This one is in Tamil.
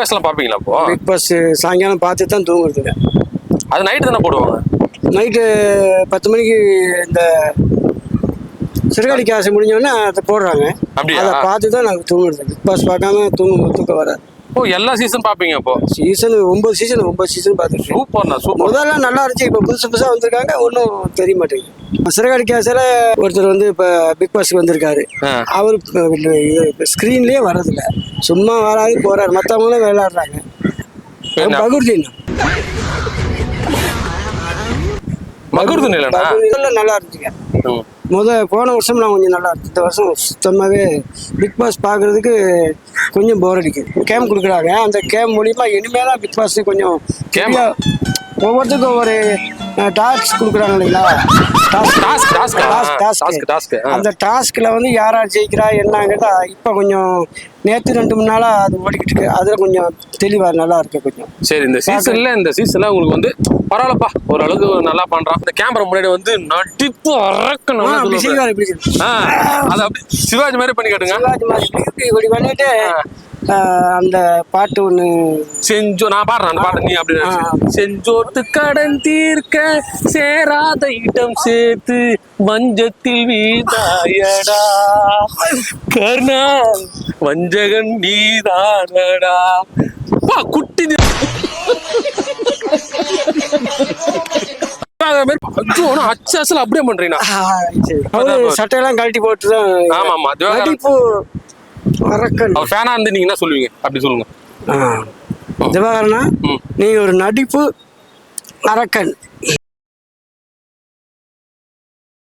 பாஸ்லாம் பாப்பீங்களா அப்போ? பிக் பாஸ் சாயங்காலம் பார்த்து தான் தூங்குறதுங்க அது நைட்டு தானே போடுவாங்க? நைட்டு பத்து மணிக்கு இந்த சிறுகாடி காசு முடிஞ்சோடனே அதை போடுறாங்க. அப்படியா? அதை பார்த்து தான் நாங்கள் தூங்குறது. பிக் பாஸ் பார்க்காம தூங்கும் தூக்கம் வராது. ஓ எல்லா சீசன் பாப்பீங்க அப்போ? சீசன் ஒன்பது சீசன் ஒன்பது சீசன் பார்த்துருக்கோம் சூப்பர்ண்ணா சூப்பர் முதல்ல நல்லா இருந்துச்சு. இப்போ புதுசு புதுசாக வந்திருக்காங்க. ஒன்றும் தெரிய மாட்டேங்குது. சிறுகாடி கேஸில் ஒருத்தர் வந்து இப்போ பிக் பாஸ்க்கு வந்திருக்காரு. அவர் ஸ்க்ரீன்லேயே வர்றதில்ல. சும்மா வராது போறாரு. மற்றவங்களும் விளையாடுறாங்க? பகுர்தீன் இதெல்லாம் நல்லா இருந்துச்சுங்க ம். முத போன வருஷம் நான் கொஞ்சம் நல்லா இருந்துச்சு. இந்த வருஷம் சுத்தமாகவே பிக் பாஸ் பார்க்கறதுக்கு கொஞ்சம் போர் அடிக்குது. கேம் கொடுக்குறாங்க. அந்த கேம் மூலியமா இனிமேல் தான் பிக் பாஸ் கொஞ்சம் Game? சரியா ஒவ்வொருத்தருக்கும் ஒரு டாஸ்க் கொடுக்குறாங்க இல்லைங்களா? டாஸ்க் Task, task, ஆ. அந்த டாஸ்க்ல வந்து யார் யார் ஜெயிக்கிறா என்னங்கிறதா இப்போ கொஞ்சம் நேற்று ரெண்டு மூணு நாளா அது ஓடிக்கிட்டு இருக்கு. அதுல கொஞ்சம் தெளிவா நல்லா இருக்கு கொஞ்சம். சரி இந்த சீசன்ல இந்த சீசன்ல உங்களுக்கு வந்து பரவாயில்லப்பா. ஓரளவுக்கு நல்லா பண்றான். இந்த கேமரா முன்னாடி வந்து நடிப்பு அரக்கணும். அது அப்படி சிவாஜி மாதிரி பண்ணி காட்டுங்க. சிவாஜி மாதிரி இப்படி பண்ணிட்டு அந்த பாட்டு ஒன்று செஞ்சோ நான் பாடுறேன் அந்த பாட்டு நீ அப்படி. செஞ்சோத்து கடன் தீர்க்க சேராத இடம் சேர்த்து மஞ்சத்தில் வீதாயடா கர்ணா வஞ்சகன் நீதானடா. வா குட்டி அப்படியே பண்றீங்களா அவரு சட்டையெல்லாம் கழட்டி போட்டு தான் ஆமா, ஆமா. அரக்கன் அவர் ஃபேனா இருந்து நீங்க என்ன சொல்லுவீங்க அப்படி சொல்லுங்க. திவாகரனா. நீ ஒரு நடிப்பு அரக்கன்